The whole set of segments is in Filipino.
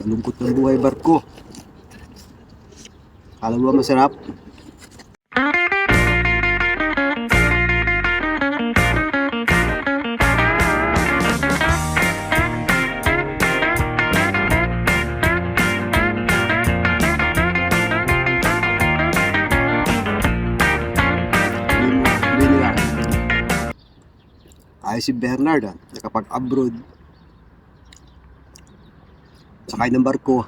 Malungkot ng buhay barko. Alam mo masarap? Ay si Bernard ah, nakapag-abroad. Sakay ng barko.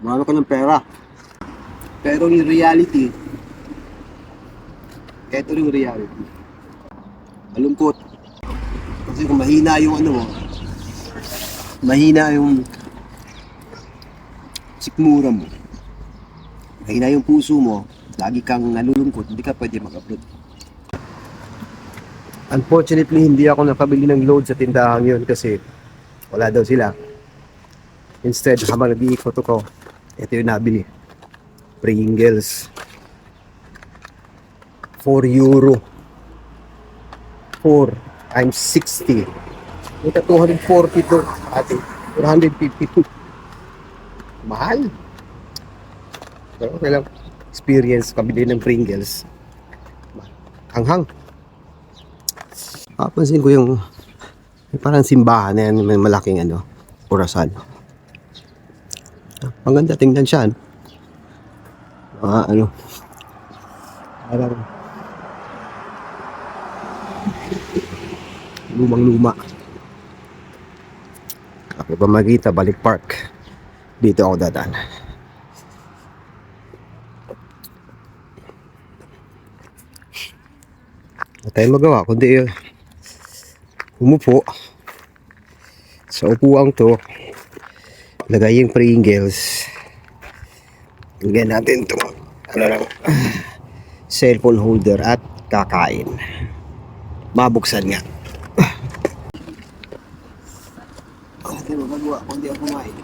Marami ka ng pera. Pero in reality, eto yung reality. Malungkot. Kasi kung mahina yung ano mahina yung sikmura mo, mahina yung puso mo, lagi kang nalulungkot, hindi ka pwede mag-upload. Unfortunately, hindi ako nakabili ng load sa tindahan yun kasi wala daw sila. Instead, habang nag-iikot ako, ito yung nabili. Pringles. 4 euro. 4 times 60. Ito 240 to. Ate, 452. Mahal. Pero okay lang. Experience, kabili ng Pringles. Hanghang. Papansin ko yung parang simbahan na yan, may malaking ano, orasan. Ang ganda tingnan siya. ano. Mga ano, parang lumang-luma. Ako ba magita, balik park. Dito ako dadaan. Wala tayong magawa, kundi uh, umupo. Sa upuang to lagay yung Pringles lagyan natin to. Ano lang. Cellphone holder at kakain. Mabuksan nga. Tayong magagawa kundi ang kumain.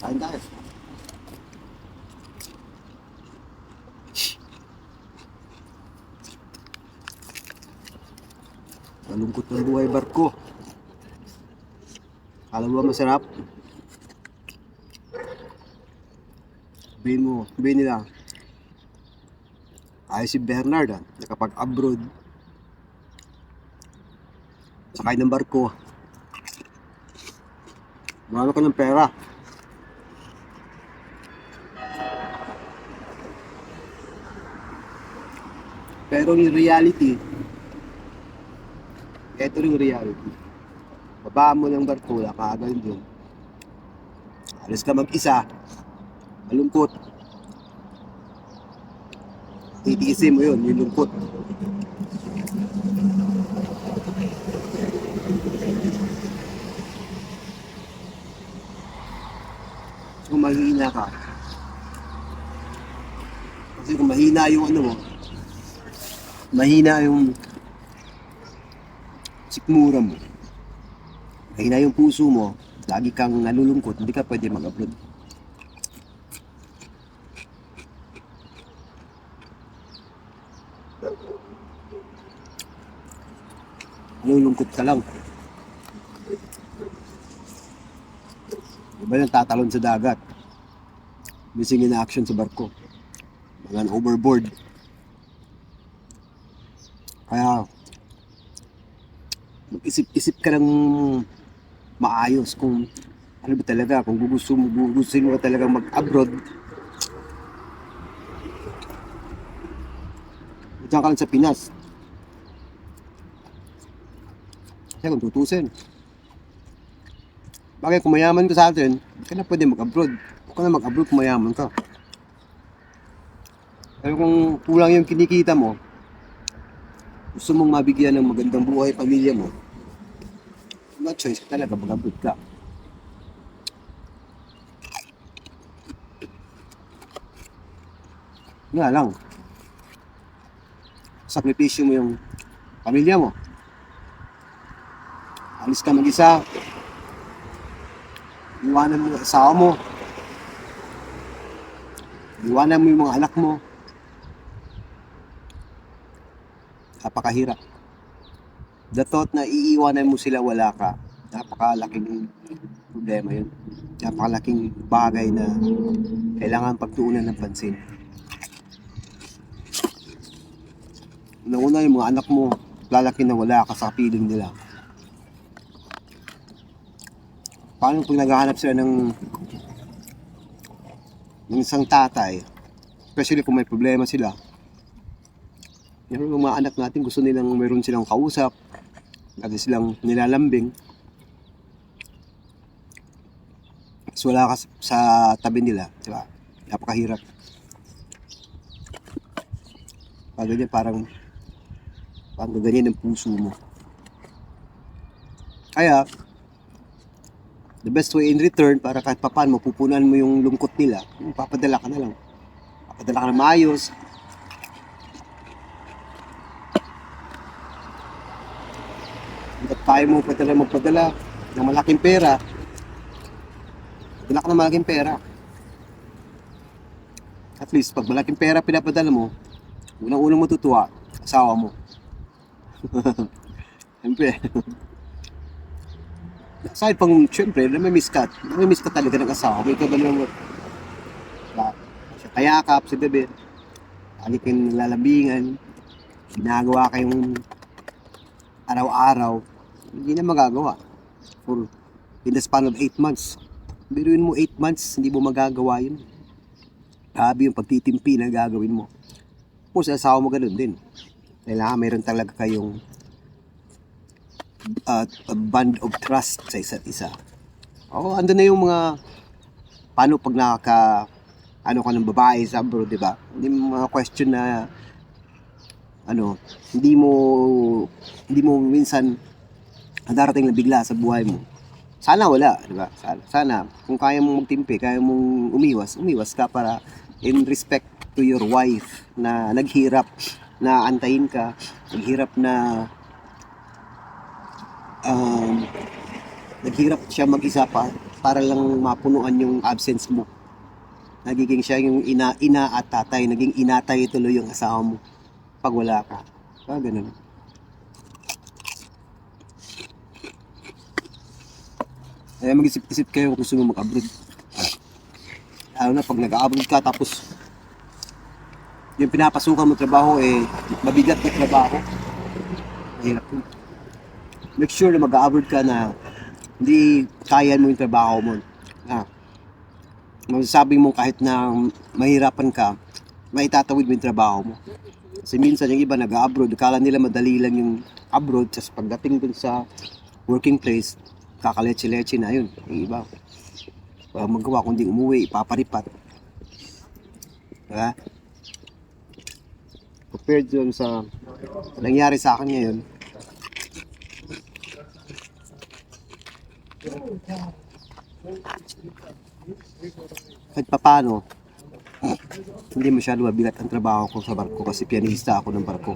Kain tayo Malungkot ng buhay barko. Alam mo masarap? Sabihin mo, sabihin nila. Ay si Bernard ah, nakapag-abroad. Sakay ng barko. Marami ka ng pera. Pero in reality, ito yung reality. Babaan mo ng barko, wala ka agad dun. Alis ka mag-isa, malungkot. Titiisin mo yun, yung lungkot. Kung mahina ka, kasi kung mahina yung ano mo, mahina yung sikmura mo, mahina yung puso mo, lagi kang nalulungkot, hindi ka pwede mag-upload. Nalulungkot ka lang. Iba yung tatalon sa dagat. Missing in action sa barko. Mga overboard. Kaya, mag-isip-isip ka ng maayos kung ano ba talaga, kung gusto mo, gusto mo talaga mag-abroad, diyan ka lang sa Pinas. Kasi kung tutusin, bagay kung mayaman ka sa atin, ka na pwede mag-abroad. Huwag ka na mag-abroad kung mayaman ka. Pero kung kulang yung kinikita mo, gusto mong mabigyan ng magandang buhay pamilya mo, no choice talaga, mag-abroad ka. Nga lang, sakripisyo mo yung pamilya mo. Alis ka mag-isa, iwanan mo yung asawa mo, iwanan mo yung mga anak mo, napakahirap. The thought na iiwanan mo sila wala ka, napakalaking problema yun. Napakalaking bagay na kailangan pagtuunan ng pansin. Nauna yung mga anak mo, lalaki na wala ka sa piling nila. Paano pag naghahanap sila ng ng isang tatay, especially kung may problema sila, yung mga anak natin gusto nilang mayroon silang kausap, lagi silang nilalambing. Tapos wala ka sa- tabi nila, di ba? Napakahirap. Pag ganyan, parang parang ganyan ang puso mo. Kaya, the best way in return para kahit papaano mapupunan mo yung lungkot nila, papadala ka na lang. Papadala ka na maayos. Hanggat kaya mo padala magpadala ng malaking pera, padala ka ng malaking pera. At least, pag malaking pera pinapadala mo, unang-unang matutuwa, asawa mo. Siyempre. Aside pang, syempre, namimiss ka. Namimiss ka talaga ng asawa. May ka ba naman, diba? siya kayakap sa gabi. Lagi kayong lalabingan. Ginagawa kayong araw-araw. Hindi na magagawa. For in the span of 8 months. Biruin mo 8 months, hindi mo magagawa yun. Grabe yung pagtitimpi na gagawin mo. Sa asawa mo ganun din. Kailangan mayroon talaga kayong uh, band of trust sa isa't isa. Oo, andun na yung mga paano pag nakaka ano ka ng babae sa abroad, di ba? Hindi mga question na ano, hindi mo hindi mo minsan darating na bigla sa buhay mo. Sana wala, di ba? Sana, sana kung kaya mong magtimpi, kaya mong umiwas, umiwas ka para in respect to your wife na naghirap na antayin ka, naghirap na um, naghirap siya mag-isa pa para lang mapunuan yung absence mo. Nagiging siya yung ina, ina at tatay, naging inatay tuloy yung asawa mo pag wala ka. Kaya ganun. Kaya mag-isip-isip kayo kung gusto mo mag-abroad. Lalo na pag nag-abroad ka tapos yung pinapasukan mo trabaho eh mabigat na trabaho. Mahirap yun make sure na mag-abroad ka na hindi kaya mo yung trabaho mo. Na, masasabi mo kahit na mahirapan ka, maitatawid mo yung trabaho mo. Kasi minsan yung iba nag-abroad, kala nila madali lang yung abroad, tapos pagdating dun sa working place, kakaleche-leche na yun. Yung iba, wala magawa kundi umuwi, ipaparipat. Diba? Compared dun sa nangyari sa akin ngayon, kahit papano, hindi masyado mabigat ang trabaho ko sa barko kasi pianista ako ng barko.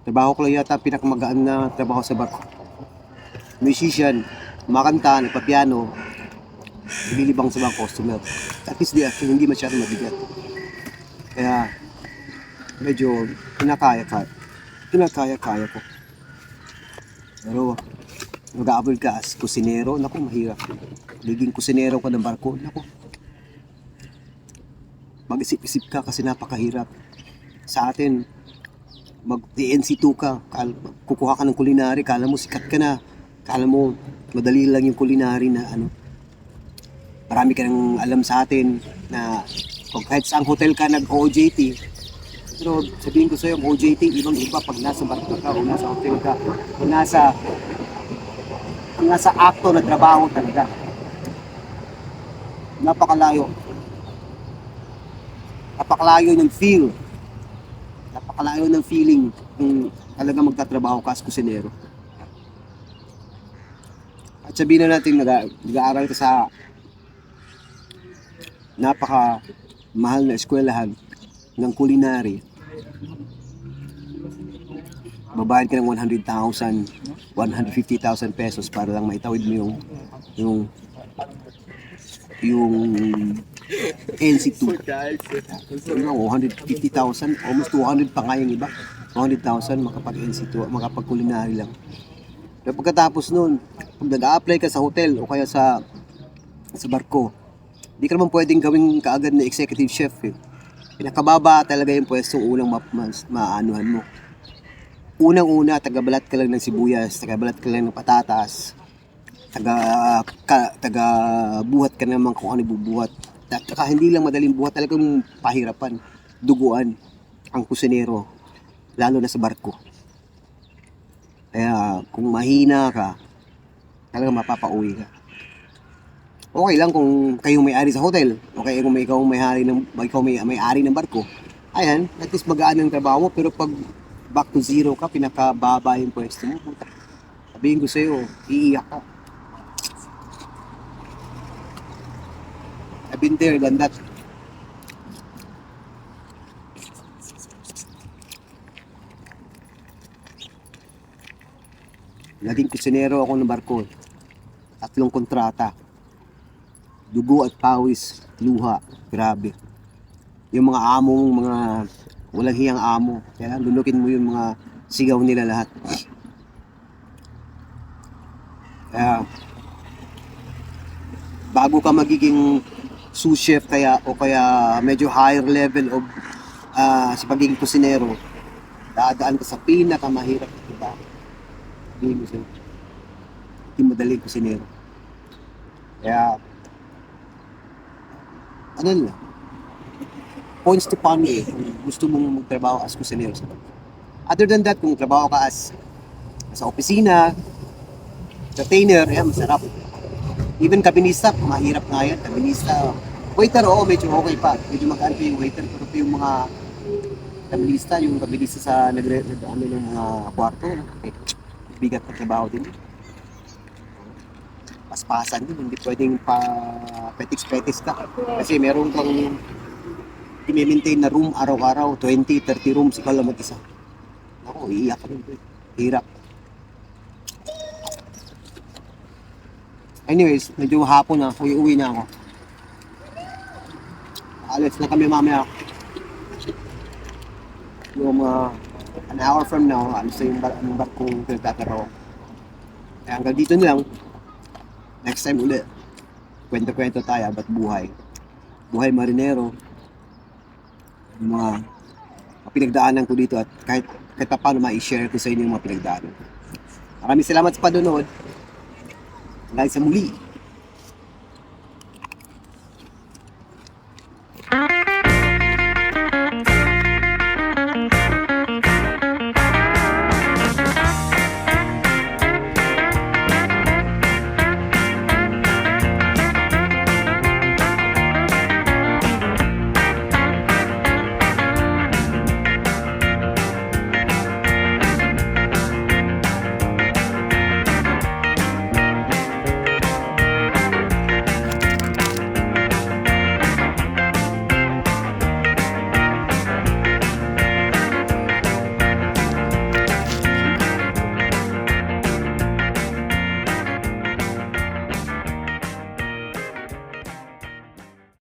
Trabaho ko lang yata pinakamagaan na trabaho sa barko. Musician, makanta, nagpa-piano, bilibang sa mga customer. At least di, hindi masyado mabigat. Kaya, medyo kinakaya-kaya. Kinakaya-kaya ko. Pero, mag-aabol ka as kusinero, naku, mahirap. Naging kusinero ka ng barko, naku. Mag-isip-isip ka kasi napakahirap. Sa atin, mag-TNC2 ka, kal- kukuha ka ng kulinary, kala mo sikat ka na. Kala mo, madali lang yung kulinary na ano. Marami ka nang alam sa atin na kung kahit sa hotel ka nag-OJT, pero sabihin ko sa'yo, ang OJT, ibang iba pag nasa barko ka o nasa hotel ka o nasa nasa akto na trabaho talaga. Napakalayo. Napakalayo ng feel. Napakalayo ng feeling kung talaga magtatrabaho ka as kusinero. At sabihin na natin nag- nag-aaral ka sa napaka mahal na eskwelahan ng culinary. Babayad ka ng 100,000, 150,000 pesos para lang maitawid mo yung yung yung NC2. Ano, 150,000, almost 200 pa nga yung iba. 200,000 makapag-NC2, makapag-culinary lang. Pero pagkatapos nun, pag nag-a-apply ka sa hotel o kaya sa sa barko, di ka naman pwedeng gawing kaagad na executive chef eh. Pinakababa talaga yung pwestong unang ma- mas maanuhan mo. Unang-una, tagabalat ka lang ng sibuyas, tagabalat ka lang ng patatas, taga, ka, taga buhat ka naman kung ano bubuhat. At saka hindi lang madaling buhat, talagang pahirapan, duguan ang kusinero, lalo na sa barko. Kaya kung mahina ka, talagang mapapauwi ka. Okay lang kung kayo may-ari sa hotel, o kaya kung may ikaw may-ari ng ikaw may may-ari ng barko. Ayan, at least magaan ang trabaho mo, pero pag back to zero ka, pinakababa yung pwesto mo. Sabihin ko sa'yo, iiyak ka. Been there, done that. Naging kusinero ako ng barko. Tatlong kontrata. Dugo at pawis, luha. Grabe. Yung mga among mga walang hiyang amo. Kaya lulukin mo yung mga sigaw nila lahat. Kaya bago ka magiging sous chef kaya o kaya medyo higher level of ah, sa pagiging kusinero, dadaan ka sa pinakamahirap na trabaho. Hindi mo sa'yo. Hindi madaling kusinero. Kaya, ano lang, points to pony eh, kung gusto mong magtrabaho as kusinero sa barko. Other than that, kung trabaho ka as sa opisina, entertainer, eh, masarap. Even kabinista, mahirap nga yan. Kabinista, waiter, oo, medyo okay pa. Medyo magaan pa yung waiter. Pero pa yung mga kabinista, yung kabinista sa nagre nag, ano, ng mga kwarto, eh, bigat na trabaho din. Paspasan din, hindi pwedeng pa petiks-petiks ka. Kasi meron kang i-maintain na room araw-araw, 20, 30 rooms, ikaw lang mag-isa. Ako, iiyak ka rin. bro. Hirap. Anyways, medyo hapon na, uwi uwi na ako. Alis na kami mamaya. Yung mga an hour from now, alis na yung, bar yung barkong pinagtataraw. Kaya hanggang dito na lang. Next time ulit. Kwento-kwento tayo about buhay. Buhay marinero. Yung mga pinagdaanan ko dito at kahit kahit pa paano ma-share ko sa inyo yung mga pinagdaanan. Maraming salamat sa panonood. Hanggang sa muli.